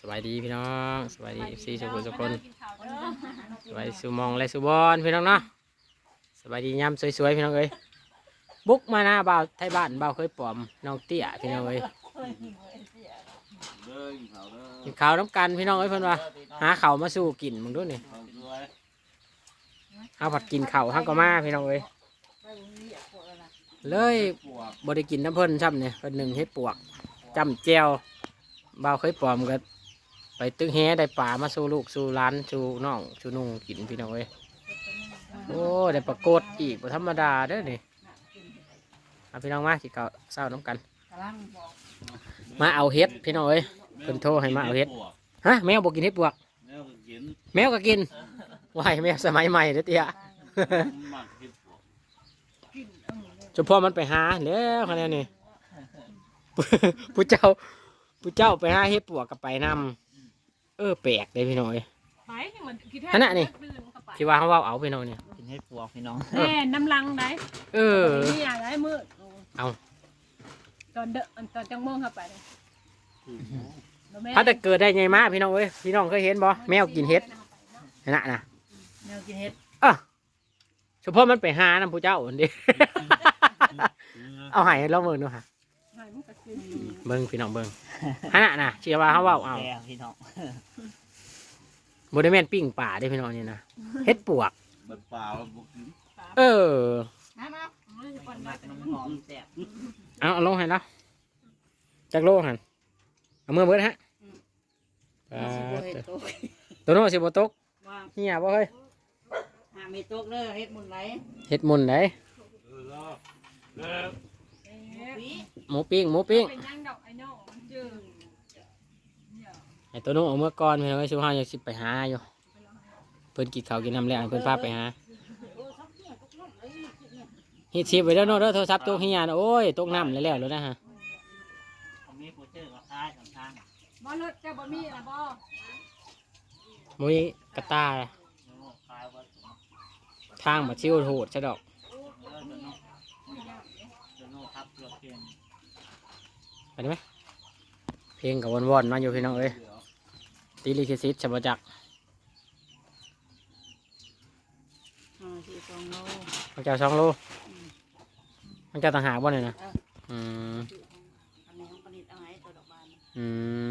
สบายดีพี่น้องสบายดีซีทุกคนทุกคนสบายดีสุมองและสุบอนพี่น้องเนาะสบายดียามสวยๆพี่น้องเอ้ยบุกมาหน้าบ่าวไทยบ้านบ่าวเคยปลอมน้องเตี้ยพี่น้องเอ้ยเด้อกินข้าวเด้อกินข้าวน้ำกันพี่น้องเอ้ยเพิ่นว่าหาข้าวมาสู้กินมึงดูนี่ข้าวสวยเอาผัดกินข้าวทั้งก็มาพี่น้องเอ้ยเลยปวกบ่ได้กินน้ำเพิ่นซ้ำเนี่ยเพิ่นหนึ่งเฮ็ดปวกจำแจวบ่าวเคยปลอมก็ ไปตึกแฮได้ป่ามาสู่ลูกสู่ร้านสู่น้องสู่นุ่งกินพี่น้องเอ้ยโอ้ได้ปรากฏอีกบ่ธรรมดาเด้อนี่เอาพี่น้องมากินข้าวเศร้าน้ำกัน มาเอาเฮ็ดพี่น้องเอ้ยเพิ่นโทรให้มาเอาเฮ็ดปวกฮะแมวบ่กินเฮ็ดปวก แมวก็กินแมวก็กินว้ายแมวสมัยใหม่เด้อเตี้ยมันมักเห็ดปวกเฉพาะมันไปหาแล้วคะแนนนี่ผู้เจ้าผู้เจ้าไปหาเฮ็ดปวกกับไปนำ เออแปลกเลยพี่น้องเอ้ยไปให้มันคิดอันน่ะนี่ที่ว่าเขาเว้าเอาพี่น้องเนี่ยกินให้ปวกพี่น้องแม่น้ำลังได้เออนี่อะไรมืดเอาตอนเดอะตอนจังโมงเข้าไปเลยแล้วแม่ถ้าจะเกิดได้ไงมาพี่น้องเอ้ยพี่น้องเคยเห็นบ่แมวกินเฮ็ดนั่นน่ะนะแนวกินเห็ดเฉพาะมันไปหานำผู้เจ้าอันเดีเอาให้เราเบิ่งดูค่ะให้ มันก็กินเบิ่งพี่น้องเบิ่งฮะน่ะนะเชื่อว่าเขาเว้าเอาแล้วพี่น้องบ่ได้แม่นปิ้งป่าเด้พี่น้องนี่นะเฮ็ดปวก บัดเปล่าแล้วบ่กินเออ น้ำเอาเอาสิก่อนมัมากน้ำหอมแซ่บเอาเอาลงให้แล้วจักโลหันเอามือเบิดฮะปาดตัวโน้นสิบ่ตกว่าเหียบ่เฮ้ยหาไม่ตกเลยเห็ดมุนไหลเฮ็ดมุนไหน เออแล้วเด้อปี หมูปิ้งหมูปิ้งเป็นยังดอกไอ้น้องมันจืดไอ้ตัวโน้นเอามื่อก่อนพี่น้องไอ้ชูห้ายังสิไปหาอยู่เพิ่นกินข้าวกินน้ำแล้วให้เพิ่นพาไปหาฮิตชิบไปแล้วโน้ตเด้อโทรศัพท์ตกเฮียนะโอ้ยตกน้ำแล้วแล้วแล้วนะฮะผมมีโปรเจอร์กับท้ายสองทางบ่เลิศเจ้าบ่มีนะบ่มุ้ยกระตายแล้วคลายว่าตัวทางมาชิวโหดซะดอก น้องตัวน้องทับตัวเพียง ไปได้ไหมเพลงกับวนๆมาอยู่พี่น้องเอ้ยตีลิขิตฉบับจักรอ่าสี่สองโลมันจะเอาสองโลมันจะต่างหากบ่เนี่ยนะอืมอันนี้ของผลิตเอาไว้ตัวดอกบานอืม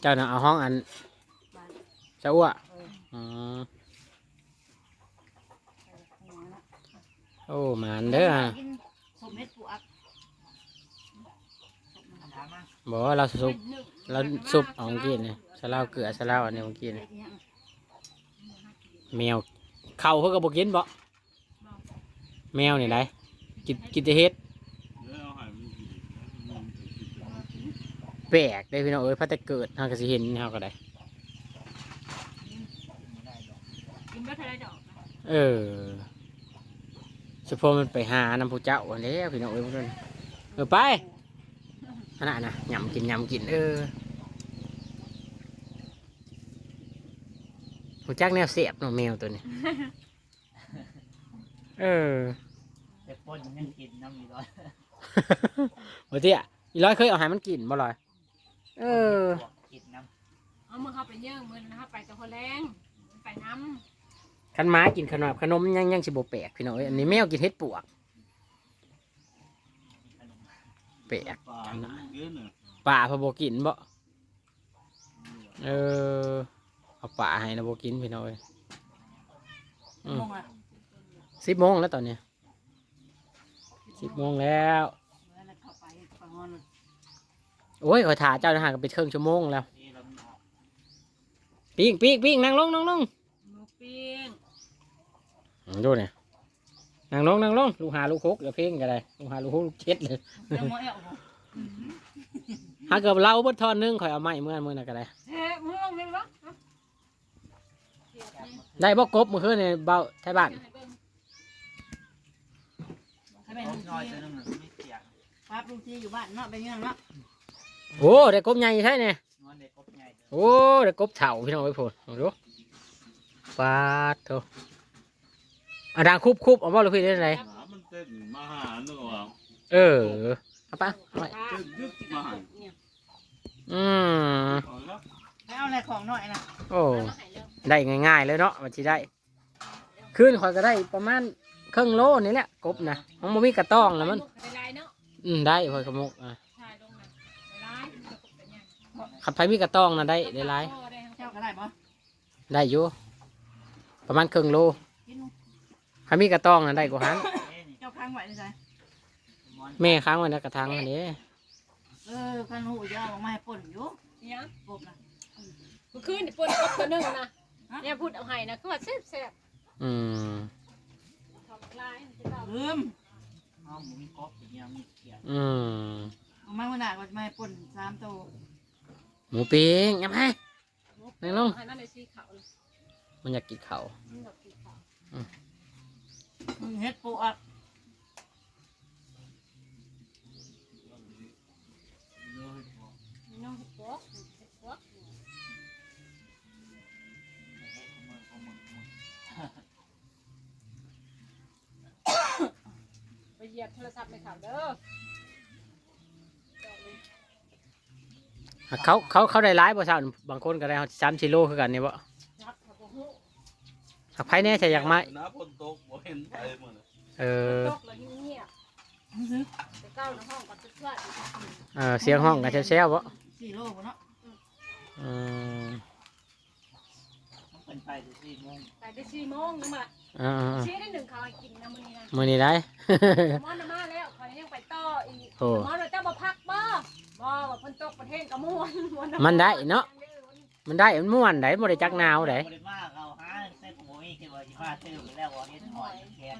เจ้าน่ะเอาห้องอันบานเจ้าอ้วเอออืมหัวละโอ้หมันเด้อกิน สมเม็ดปวกถามมาบอกว่าเราซุปเราซุปเอาเมื่อกี้เนี่ยสลาวเกลือสลาวอันนี้เมื่อกี้เนี่ยเด็กยังแมวเข่าเขาก็บอกกินบ่แมวนี่ไรกินกินแต่เฮ็ดเด้อเอาให้มันกินมันกินแปลกได้พี่น้องเอ้ยพัดแต่เกิดเฮาก็สิเห็นเฮาก็ได้กินบ่ทันได้ดอกเออ สุพมันไปหาน้ำผู้เจ้าอันนี้พี่น้องเอ้ยพวกนั้นเออไปอันนั้นนะยำกินยำกินเออผู้จักแนวเสียบเนาะแมวตัวนี้ เออแต่ปนยังกินน้ำมีร้อยบ่เตี้ยอีร้อยเคยเอาใหายมันกินบ่ลอย เออปวกกินน้เอามือเข้าไปเยื่องมือนะครับไปกับคนแรงไปน้ คันหม้ากินขนมขนมยังยังสิบ่แปลกพี่น้องเอ้ยอันนี้แมวกินเห็ดปวกแปลกปลามันกินน่ะป่าพะบ่กินบ่เออเอาป่าให้นะบ่กินพี่น้องเอ้ยำอืมมงอะสิบโมงแล้วตอนเนี้ยสิบโมงแล้วเมื่อนั้นเข้าไปฟังงอนโอ้ยขอยถ่าเจ้าทหารก็ไปเชิงชั่วโมงแล้วนี่เราไม่ออกปิ้งปิ้งปิ้งนั่งลงนั่งลงำหมู ปิ้งอืมดูเนี่ยนั่งลงนั่งลงลูกหาลูกหกเดี๋ยวเพลงก็ได้ลูกหาลูกหกลูกเจ็ดเลยเดี๋ยวหมอแอลบอกถ้าเกิดเราเบิดทอนหนึงข่อยเอาไม้เมื่อเมื่อน่ะก็ได้เฮ้มึงลงเลยเหรอได้บ่กบเมื่อคืนนี่เบาไทยบ้านให้เป็นลุงน้อยทีจังนั้นไม่เกี่ยงครับลุงทีอยู่บ้านเนาะเป็นยังเนาะโอ้ได้กบใหญ่ใช่เนี่ย งอนเด็กกบใหญ่เด้อโอ้ได้กบเถ่าพี่น้องไปพูดลองดู ปาดโถอะดังคุบคุบเอาบ่หรือพี่ได้ไรหมามันเต้นมาหาเนื้อว่าเออเอาปะเอาไปเต้นยึดมาหาอืมเอาแล้วไม่เอาอะไรของหน่อยนะโอ้เอามาให้เร็วได้ง่ายๆเลยเนาะมันสิได้ขึ้นคอยก็ได้ประมาณครึ่งโลนี่แหละกบนะมันบ่มีกระต้องแล้วมันไปไล่เนาะอืมได้คอยกระมุกอะถ่ายลงนะไปไล่แล้วก็เป็นยังขับไผมีกระต้องนะได้ได้หลายพ่อได้ทั้งเจ้าก็ได้ปะได้อยู่ ประมาณครึ่งโลกินถ้ามีกระต้องนะได้กว่าหันเจ้าค้างไว้ได้ใช่แม่ค้างไว้ในกระถางอันนี้เออคันหูยาวออกมาให้ป่นอยู่เนี่ยกบนะเมื่อคืนนี่ปวดกบตัวหนึงนะเนี่ยพูดเอาให้นะคือว่าแซ่บแซ่บอืมๆทำลายมันจะเบาลืมเอาหมูมีกบอย่างเงี้ยมีเขียดอืมออกมาเมื่อหนาก็จะมาให้ป่นสามตัวหมูปิ้งยังไงนั่งลงให้มันได้สีขาวเลย มันอยากกินเขาวมันแบบสีขาวมึงเฮ็ดปูอัดมีน้องเห็ดปวกเห็ดปวกไปเหยียบโทรศัพท์ในข่าวเด้อเขาเขาเขาได้ร้ายบ่ซ่าบางคนก็ได้สามชิโลคือกันนี่บ่นับถ้าบ่ฮู้หัก ไผแน่ใช่อยากมาน้ำฝนตกบ่เห็นไปหมดเลยเออตกแล้วเงียบๆไปเก้าในห้องก่อนจะเพื่อนเออเสียงห้องกันแซวๆบ่สี่โลบ่เนาะอืมมันเป็นไปถึงสี่โมงไปได้สี่โมงนึงมาอ่าชี้ได้หนึ่งข้าวให้กินนะมื้อนี้นะๆมื้อนี้ได้มอนมาแล้วคอยยังไปต่ออีกโอ้มอนว่าเจ้าบ่พักบ่บ่ว่าเพิ่นตกประเทศกะม่วนม่วนมันได้เนาะมันได้มันม่วนได้บ่ได้จักหนาวได้บริมาก เอาหมูนี่คือว่าสิมาตื้อไปแล้วว่าเฮ็ดหอยแข็ง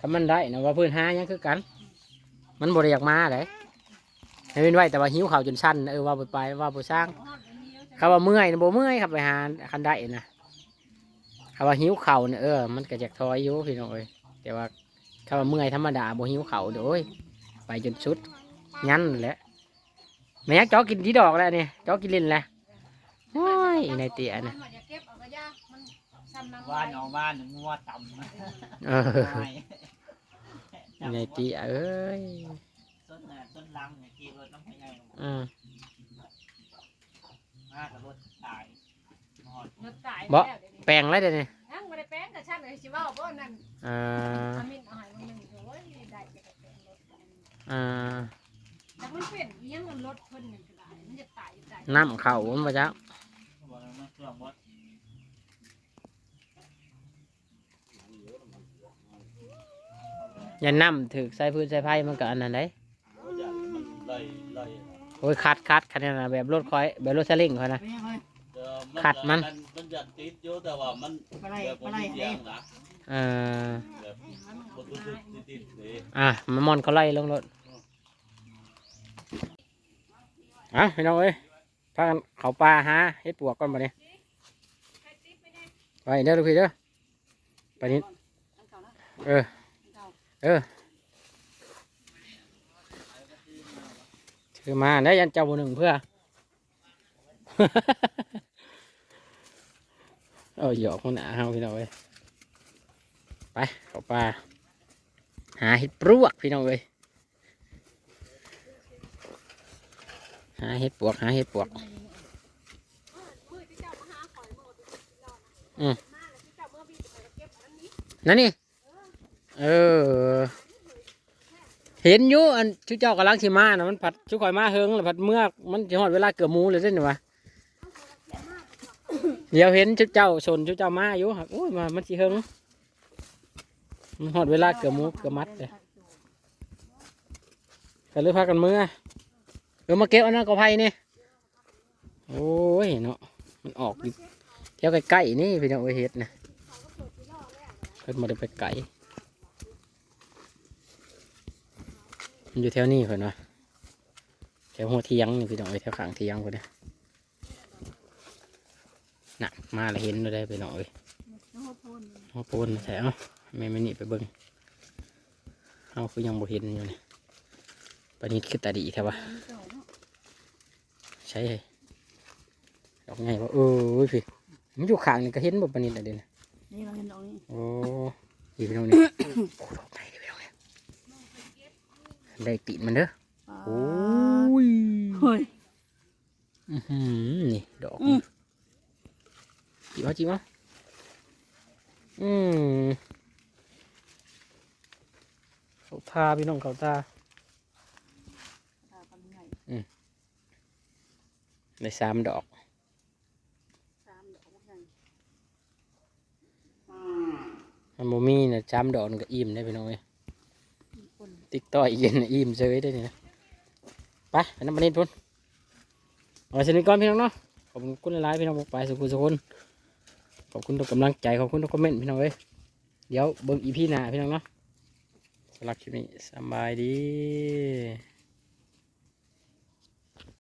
ก็มันได้นะว่าเพื้นหายังคือกัน มันบ่ได้อยากมาได้ให้เป็นไว้แต่ว่าหิวข้าวจนสั้นเออว่าบ่ไปว่าบ่สร้างเขาว่าเมื่อยนะบ่เมื่อยครับไปหาคันได้นะเขาว่าหิวข้าวเนี่ยเออมันก็อยากทอยอยู่พี่น้องเอ้ยแต่ว่าเขาว่าเมื่อยธรรมดาบ่หิวข้าวเด้อโอ้ยไปจนสุด ยันแหละแม่ยักษ์จอกินที่ดอกแล้วนี่จอกินลินแล้ว โอ้ยในเตี้ยนะอย่าเก็บเอาก็ยากมันซ้ำนังว่านออกบ้านงัวต่ำนะเออในเตี้ยเอ้ยต้นน่ะต้นลังเนี่ยกี่รถน้ำพะไยอืมมากกับรถตายนอนรถตายบ่แล้วเดี๋ยวนี้แปลงแล้วเดี๋ยวนี้ยังบ่ได้แป้งกับฉันเลยสิเว้าบ่นั่นอ่าอามินเอาให้มึงหนึงโอ้ยได้จะได้แป้งรถอ่าแต่มันเปลี่ยนอีหยังมันรถเพิ่นนึงก็ได้มันจะตายอยู่ได้น้ำเข่ามันมาจ้า บอกแล้วมันเครื่องวัดอย่าน้ำถือใส่พื้นใส่ไผ่มันก็อันนั้นได้อย่างมันไล่ไล่โอ้ยคัดคัดคันนั้นนะแบบรถคอยแบบรถสลิงคอยนะเป็นยังไงเอ่อขัดมัน มันยันติดอยู่แต่ว่ามันปลาไหลแบบปบ่ลาไหลมีให้เสียงนะเอ่าแบบบ่รู้สึกติดๆนี่อะมันมอนเขาไล่ลงรถอะพี่น้องเอ้ยพากันเขาปลาหาเฮ็ดปวกก่อนมาเนี่ย ไปเด้อลูกพี่เด้อไปนี้เออ เออถือมาได้ยันเจ้าบุหนึ่งเพื่อเอาหยอกมันหนาเฮาพี่น้องเอ้ยไปเข้าปลาหาเห็ดปลวกพี่น้องเอ้ยหาเห็ดปลวกหาเห็ดปลวก มือที่เจ้ามาหาข่อยบ่ได้ร อืมนั่นนี่ เออ เห็นอยู่อันชุเจ้ากำลังสิมานะมันผัดชุข่อยมาเฮิงแล้วผัดเมื่อกมันจะหอดเวลาเกือบมูเลยเส้นวะเดี๋ยวเห็นชุเจ้าชนชุเจ้ามาอยู่หักโอ้ยมามันสิเฮิงมันหอดเวลาเกือบมูเกือบมัดเลยก็เลยพากันเมื่อเออมาเก็บอันนั้นก็ไผ่นี่โอ้ยเนาะมันออกอยู่ แถวใกล้ๆนี่พี่น้องเอ้ยเห็ดนะเพิ่นมาได้ไปไก่มันอยู่แถวนี้เพิ่นวะแถวหัวเทียงนี่พี่น้องเอ้ยแถวขางเทียงเพิ่นนะน่ะมาแล้วเห็นเลยได้พี่น้องเอ้ยหัวโพนใส่เอาแม่ไม่นี่ไปเบิ่งเอาคือยังบ่เห็นอยู่นี่ปานนี้คือตาดีแท้วะใช่ดอกไงวะเออพี่ มันอยู่ข้างนี่ก็เห็นบ่ปานนี้แต่เด่นนี่เราเห็นตรงนี้โอ้ยพี่น้องนี่โอ้ดอกไงเด้อพี่น้องเนี่ยได้ตีนมันเด้อโอ้ยเฮ้ยอื้อหือนี่ดอกอืมจีมาจีมาอืมเขาทาพี่น้องเขาทาในสามดอก สามดอกบักใหญ่ มันบ่มีนะจามดอกมันก็อิ่มได้พี่น้องเอ้ยคนติ๊กต่อยเย็นน่ะอิ่มเฉยได้นี่นะไปไปน้ำมันนิดพุ่นเอาไว้สนิทก่อนพี่น้องเนาะขอบคุณหลายๆพี่น้องบอกไปสุขุสุขคนขอบคุณทุกกำลังใจขอบคุณทุกคอมเมนต์พี่น้องเอ้ยเดี๋ยวเบิ่งอีพีหน้าพี่น้องเนาะสำหรับคลิปนี้สำบายดี